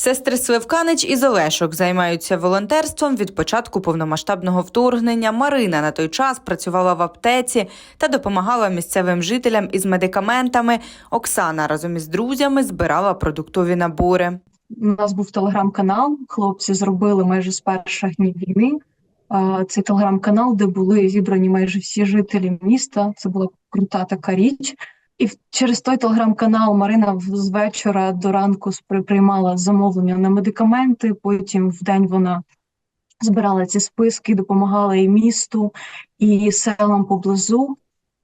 Сестри Сливканич із Олешок займаються волонтерством від початку повномасштабного вторгнення. Марина на той час працювала в аптеці та допомагала місцевим жителям із медикаментами. Оксана разом із друзями збирала продуктові набори. У нас був телеграм-канал. Хлопці зробили майже з перших днів війни. Цей телеграм-канал, де були зібрані майже всі жителі міста. Це була крута така річ. І через той телеграм-канал Марина з вечора до ранку приймала замовлення на медикаменти. Потім в день вона збирала ці списки, допомагала і місту, і селам поблизу.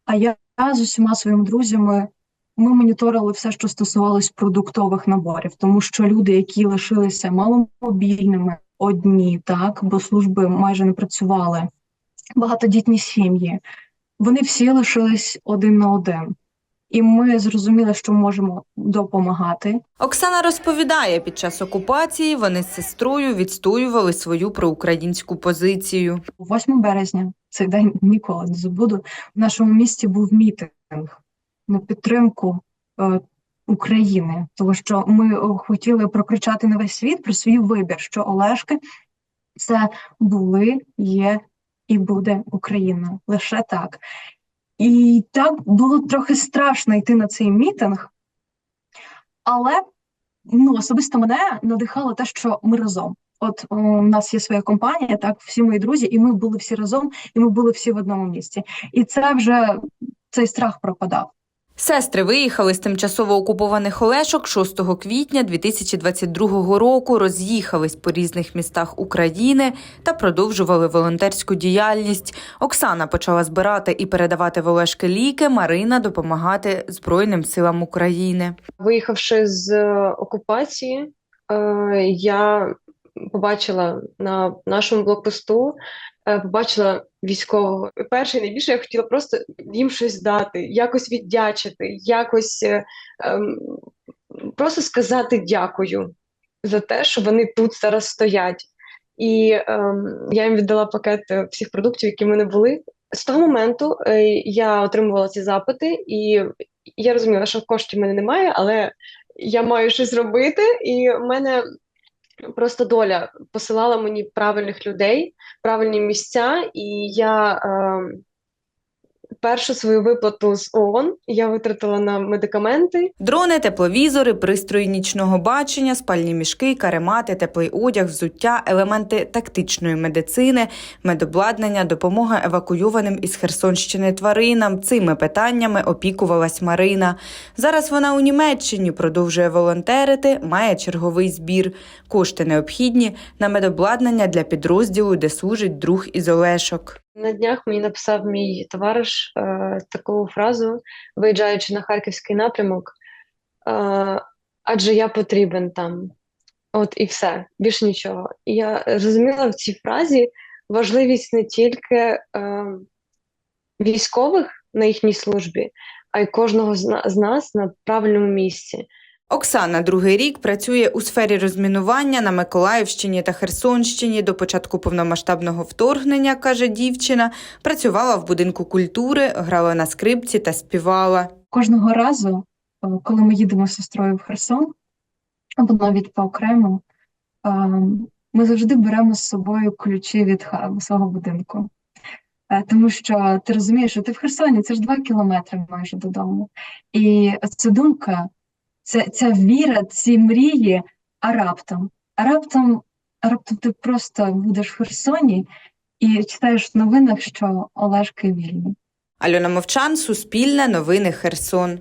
А я з усіма своїми друзями ми моніторили все, що стосувалось продуктових наборів, тому що люди, які лишилися маломобільними, одні, так, бо служби майже не працювали, багатодітні сім'ї, вони всі лишились один на один. І ми зрозуміли, що можемо допомагати. Оксана розповідає, під час окупації вони з сестрою відстоювали свою проукраїнську позицію. 8 березня, цей день ніколи не забуду. В нашому місті був мітинг на підтримку е, України, тому що ми е, хотіли прокричати на весь світ про свій вибір, що Олешки це були, є і буде Україна. Лише так. І так було трохи страшно йти на цей мітинг, але ну, особисто мене надихало те, що ми разом. От у нас є своя компанія, так, всі мої друзі, і ми були всі разом, і ми були всі в одному місці. І це вже цей страх пропадав. Сестри виїхали з тимчасово окупованих Олешок 6 квітня 2022 року, роз'їхались по різних містах України та продовжували волонтерську діяльність. Оксана почала збирати і передавати в Олешки ліки, Марина допомагати Збройним силам України. Виїхавши з е, окупації, е, я побачила на нашому блокпосту, побачила військового. Перше, найбільше я хотіла просто їм щось дати, якось віддячити, якось е, ем, просто сказати дякую за те, що вони тут зараз стоять. І ем, я їм віддала пакет е, всіх продуктів, які в мене були. З того моменту е, я отримувала ці запити, і я розуміла, що коштів в мене немає, але я маю щось робити, і в мене просто доля посилала мені правильних людей, правильні місця, і я е, першу свою виплату з ООН я витратила на медикаменти. Дрони, тепловізори, пристрої нічного бачення, спальні мішки, каремати, теплий одяг, взуття, елементи тактичної медицини, медобладнання, допомога евакуйованим із Херсонщини тваринам. Цими питаннями опікувалась Марина. Зараз вона у Німеччині продовжує волонтерити, має черговий збір. Кошти необхідні на медобладнання для підрозділу, де служить друг із Олешок. На днях мені написав мій товариш е, таку фразу, виїжджаючи на харківський напрямок, е, адже я потрібен там. От і все, більше нічого. І я зрозуміла в цій фразі важливість не тільки е, військових на їхній службі, а й кожного з нас на правильному місці. Оксана другий рік працює у сфері розмінування на Миколаївщині та Херсонщині. До початку повномасштабного вторгнення, каже дівчина, працювала в будинку культури, грала на скрипці та співала. Кожного разу, е, коли ми їдемо з сестрою в Херсон, або навіть по окремо, е, ми завжди беремо з собою ключі від свого будинку. Е, Тому що ти розумієш, що ти в Херсоні, це ж два кілометри майже додому. І ця думка, ця, ця віра, ці мрії, а раптом, а раптом, а раптом ти просто будеш в Херсоні і читаєш в новинах, що Олешки вільні. Альона Мовчан, Суспільне, Новини Херсон.